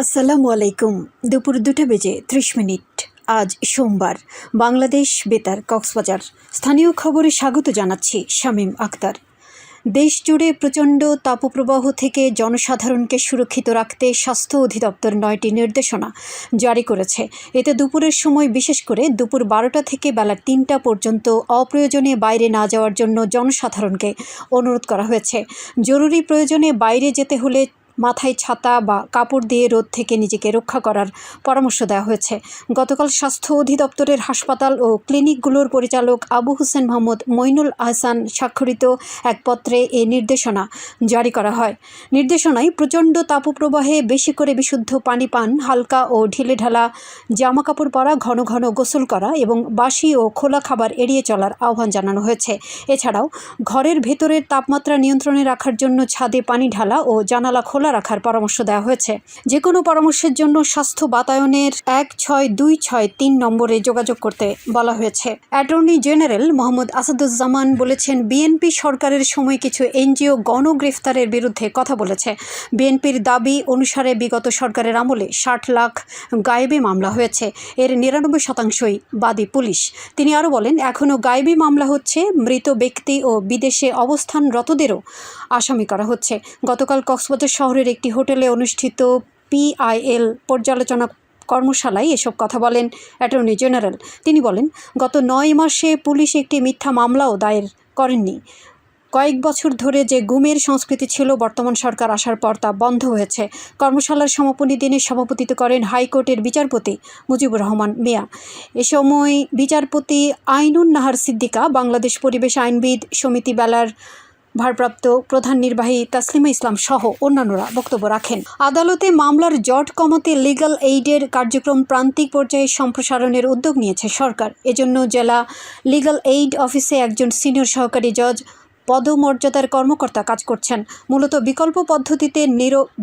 আসসালামু আলাইকুম। দুপুর দুটো বেজে ত্রিশ মিনিট। আজ সোমবার। বাংলাদেশ বেতার, কক্সবাজার। স্থানীয় খবরে স্বাগত জানাচ্ছি শামীম আক্তার। দেশ জুড়ে প্রচণ্ড তাপপ্রবাহ থেকে জনসাধারণকে সুরক্ষিত রাখতে স্বাস্থ্য অধিদপ্তর নয়টি নির্দেশনা জারি করেছে। এতে দুপুরের সময় বিশেষ করে দুপুর বারোটা থেকে বেলা তিনটা পর্যন্ত অপ্রয়োজনে বাইরে না যাওয়ার জন্য জনসাধারণকে অনুরোধ করা হয়েছে। জরুরি প্রয়োজনে বাইরে যেতে হলে মাথায় ছাতা বা কাপড় দিয়ে রোদ থেকে নিজেকে রক্ষা করার পরামর্শ দেওয়া হয়েছে। গতকাল স্বাস্থ্য অধিদপ্তরের হাসপাতাল ও ক্লিনিকগুলোর পরিচালক আবু হোসেন মোহাম্মদ মইনুল আহসান স্বাক্ষরিত এক পত্রে এই নির্দেশনা জারি করা হয়। নির্দেশনায় প্রচণ্ড তাপপ্রবাহে বেশি করে বিশুদ্ধ পানি পান, হালকা ও ঢিলেঢালা জামাকাপড় পরা, ঘন ঘন গোসল করা এবং বাসি ও খোলা খাবার এড়িয়ে চলার আহ্বান জানানো হয়েছে। এছাড়াও ঘরের ভেতরের তাপমাত্রা নিয়ন্ত্রণে রাখার জন্য ছাদে পানি ঢালা ও জানালা খোলা রাখার পরামর্শ দেওয়া হয়েছে। যে কোনো পরামর্শের জন্য স্বাস্থ্য বাতায়নের এক ছয় দুই ছয় তিন নম্বরে যোগাযোগ করতে বলা হয়েছে। অ্যাটর্নি জেনারেল মোহাম্মদ আসাদুজ্জামান বলেছেন, বিএনপি সরকারের সময় কিছু এনজিও গণগ্রেফতারের বিরুদ্ধে কথা বলেছে। বিএনপির দাবি অনুসারে বিগত সরকারের আমলে ষাট লাখ গায়েবী মামলা হয়েছে। এর নিরানব্বই শতাংশই বাদী পুলিশ। তিনি আরও বলেন এখনও গায়েবী মামলা হচ্ছে, মৃত ব্যক্তি ও বিদেশে অবস্থানরতদেরও আসামি করা হচ্ছে। গতকাল কক্সবাজার শহরের একটি হোটেলে অনুষ্ঠিত পিআইএল পর্যালোচনা কর্মশালায় এসব কথা বলেন অ্যাটর্নি জেনারেল। তিনি বলেন, গত নয় মাসে পুলিশ একটি মিথ্যা মামলাও দায়ের করেননি। কয়েক বছর ধরে যে গুমের সংস্কৃতি ছিল, বর্তমান সরকার আসার পর তা বন্ধ হয়েছে। কর্মশালার সমাপনী দিনে সভাপতিত্ব করেন হাইকোর্টের বিচারপতি মুজিবুর রহমান মিয়া। এ সময় বিচারপতি আইনুন নাহার সিদ্দিকা, বাংলাদেশ পরিবেশ আইনবিদ সমিতি বেলার ভারপ্রাপ্ত প্রধান নির্বাহী তাসলিমা ইসলাম সহ অন্যান্যরা বক্তব্য রাখেন। আদালতে মামলার জট কমাতে লিগাল এইডের কার্যক্রম প্রান্তিক পর্যায়ে সম্প্রসারণের উদ্যোগ নিয়েছে সরকার। এজন্য জেলা লিগ্যাল এইড অফিসে একজন সিনিয়র সহকারী জজ পদমর্যাদার কর্মকর্তা কাজ করছেন। মূলত বিকল্প পদ্ধতিতে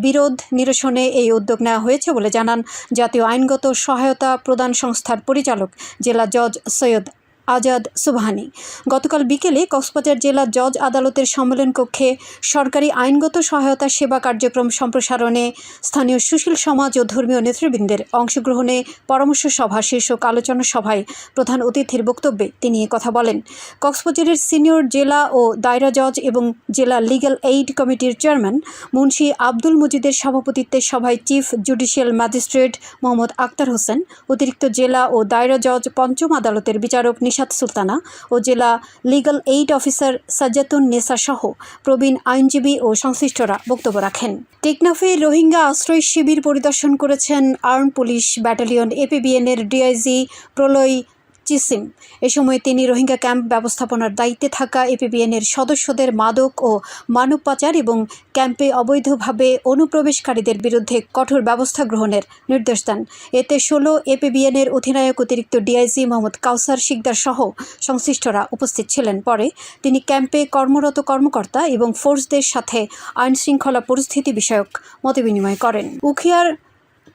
বিরোধ নিরসনে এই উদ্যোগ নেওয়া হয়েছে বলে জানান জাতীয় আইনগত সহায়তা প্রদান সংস্থার পরিচালক, জেলা জজ সৈয়দ আজাদ সুবহানি। গতকাল বিকেলে কক্সবাজার জেলা জজ আদালতের সম্মেলন কক্ষে সরকারি আইনগত সহায়তা সেবা কার্যক্রম সম্প্রসারণে স্থানীয় সুশীল সমাজ ও ধর্মীয় নেতৃবৃন্দের অংশগ্রহণে পরামর্শ সভা শীর্ষক আলোচনা সভায় প্রধান অতিথির বক্তব্যে তিনি কথা বলেন। কক্সবাজারের সিনিয়র জেলা ও দায়রা জজ এবং জেলা লিগ্যাল এইড কমিটির চেয়ারম্যান মুন্সী আব্দুল মজিদের সভাপতিত্বে সভায় chief judicial magistrate Mohammad Akhtar Hossain, অতিরিক্ত জেলা ও দায়রা জজ পঞ্চম আদালতের বিচারক নিশাত সুলতানা ও জেলা legal aid officer Sajjatun Nesa সহ প্রবীণ আইনজীবী ও সংশ্লিষ্টরা বক্তব্য রাখেন। টেকনাফে রোহিঙ্গা আশ্রয় শিবির পরিদর্শন করেছেন আর্ম পুলিশ ব্যাটালিয়ন এপিবিএনের ডিআইজি প্রলয় চিসিম এ সময় তিনি রোহিঙ্গা ক্যাম্প ব্যবস্থাপনার দায়িত্বে থাকা এপিবিএনের সদস্যদের মাদক ও মানব পাচার এবং ক্যাম্পে অবৈধভাবে অনুপ্রবেশকারীদের বিরুদ্ধে কঠোর ব্যবস্থা গ্রহণের নির্দেশ দেন। এতে ষোলো এপিবিএনের অধিনায়ক অতিরিক্ত ডিআইজি মোহাম্মদ কাউসার শিকদার সহ সংশ্লিষ্টরা উপস্থিত ছিলেন। পরে তিনি ক্যাম্পে কর্মরত কর্মকর্তা এবং ফোর্সদের সাথে আইনশৃঙ্খলা পরিস্থিতি বিষয়ক মতবিনিময় করেন। উখিয়ার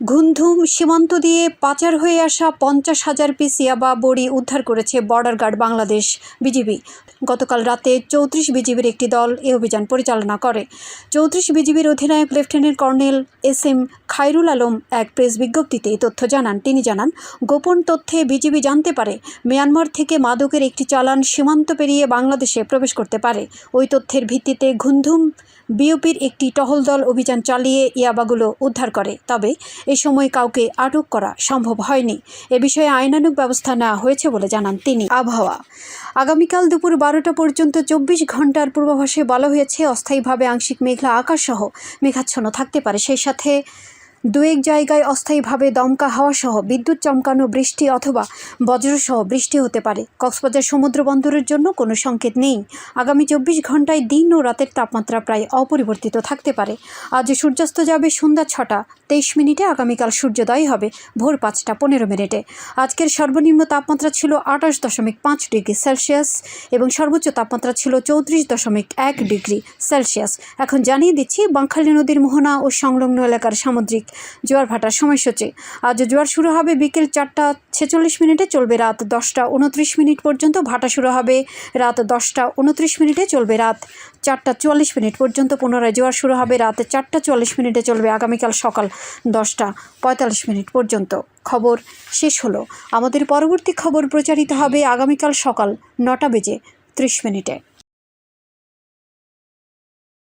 ঘুমধুম সীমান্ত দিয়ে পাচার হয়ে আসা পঞ্চাশ হাজার পিস ইয়াবা বড়ি উদ্ধার করেছে বর্ডার গার্ড বাংলাদেশ বিজিবি। গতকাল রাতে চৌত্রিশ বিজিবির একটি দল এ অভিযান পরিচালনা করে। চৌত্রিশ বিজিবির অধিনায়ক lieutenant colonel S M Khairul Alam এক প্রেস বিজ্ঞপ্তিতে এই তথ্য জানান। তিনি জানান, গোপন তথ্যে বিজিবি জানতে পারে, মিয়ানমার থেকে মাদকের একটি চালান সীমান্ত পেরিয়ে বাংলাদেশে প্রবেশ করতে পারে। ওই তথ্যের ভিত্তিতে ঘুমধুম বিওপির একটি টহল দল অভিযান চালিয়ে ইয়াবাগুলো উদ্ধার করে। তবে এ সময় কাউকে আটক করা সম্ভব হয়নি। এ বিষয়ে আইনানুক ব্যবস্থা নেওয়া হয়েছে বলে জানান তিনি। আবহাওয়া। আগামীকাল দুপুর বারোটা পর্যন্ত চব্বিশ ঘণ্টার পূর্বাভাসে বলা হয়েছে, অস্থায়ীভাবে আংশিক মেঘলা আকাশসহ মেঘাচ্ছন্ন থাকতে পারে। সেই সাথে দু এক জায়গায় অস্থায়ীভাবে দমকা হাওয়া সহ বিদ্যুৎ চমকানো বৃষ্টি অথবা বজ্রসহ বৃষ্টি হতে পারে। কক্সবাজার সমুদ্র বন্দরের জন্য কোনো সংকেত নেই। আগামী চব্বিশ ঘন্টায় দিন ও রাতের তাপমাত্রা প্রায় অপরিবর্তিত থাকতে পারে। আজ সূর্যাস্ত যাবে সন্ধ্যা ছটা। তেইশ মিনিটে আগামীকাল সূর্যোদয় হবে ভোর পাঁচটা পনেরো মিনিটে। আজকের সর্বনিম্ন তাপমাত্রা ছিল আঠাশ দশমিক পাঁচ ডিগ্রি সেলসিয়াস এবং সর্বোচ্চ তাপমাত্রা ছিল চৌত্রিশ দশমিক এক ডিগ্রি সেলসিয়াস। এখন জানিয়ে দিচ্ছি বাঙ্খালী নদীর মোহনা ও সংলগ্ন এলাকার সামুদ্রিক জোয়ার ভাটার সময়সূচি। আজ জোয়ার শুরু হবে বিকেল চারটা ছেচল্লিশ মিনিটে চলবে রাত দশটা উনত্রিশ মিনিট পর্যন্ত। ভাটা শুরু হবে রাত দশটা উনত্রিশ মিনিটে চলবে রাত চারটা চুয়াল্লিশ মিনিট পর্যন্ত। পুনরায় জোয়ার শুরু হবে রাত চারটা চুয়াল্লিশ মিনিটে চলবে আগামীকাল সকাল দশটা পঁয়তাল্লিশ মিনিট পর্যন্ত। খবর শেষ হলো। আমাদের পরবর্তী খবর প্রচারিত হবে আগামীকাল সকাল নটা বেজে ত্রিশ মিনিটে।